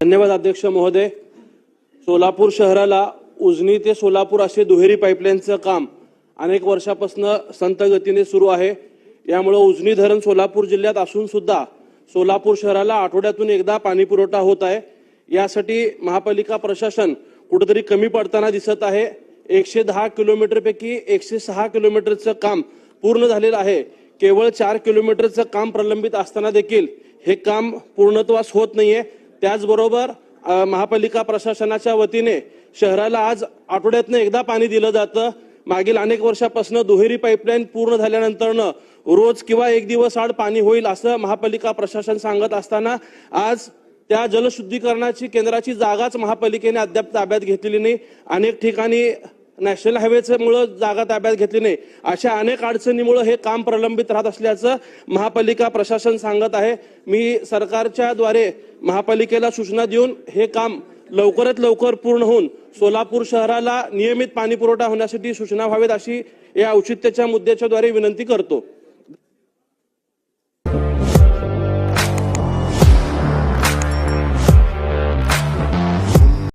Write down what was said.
धन्यवाद अध्यक्ष महोदय. सोलापूर शहराला उजनी ते सोलापूर असे दुहेरी पाईपलाईनचं काम अनेक वर्षापासून संत गतीने सुरू आहे. यामुळे उजनी धरण सोलापूर जिल्ह्यात असून सुद्धा सोलापूर शहराला आठवड्यातून एकदा पाणी पुरवठा होत आहे. यासाठी महापालिका प्रशासन कुठेतरी कमी पडताना दिसत आहे. एकशे दहा किलोमीटरपैकी एकशे सहा किलोमीटरचं काम पूर्ण झालेलं आहे. केवळ चार किलोमीटरचं काम प्रलंबित असताना देखील हे काम पूर्णत्वास होत नाहीये. त्याचबरोबर महापालिका प्रशासनाच्या वतीने शहराला आज आठवड्यातनं एकदा पाणी दिलं जातं. मागील अनेक वर्षापासून दुहेरी पाईपलाईन पूर्ण झाल्यानंतरनं रोज किंवा एक दिवस आड पाणी होईल असं महापालिका प्रशासन सांगत असताना आज त्या जलशुद्धीकरणाची केंद्राची जागाच महापालिकेने अद्याप ताब्यात घेतलेली नाही. अनेक ठिकाणी नॅशनल हायवेचं जागा ताब्यात घेतली नाही. अशा अनेक अडचणीमुळे हे काम प्रलंबित राहत असल्याचं महापालिका प्रशासन सांगत आहे. मी सरकारच्या द्वारे महापालिकेला सूचना देऊन हे काम लवकरात लवकर पूर्ण होऊन सोलापूर शहराला नियमित पाणी पुरवठा होण्यासाठी सूचना व्हावेत अशी या औचित्याच्या मुद्द्याच्या द्वारे विनंती करतो.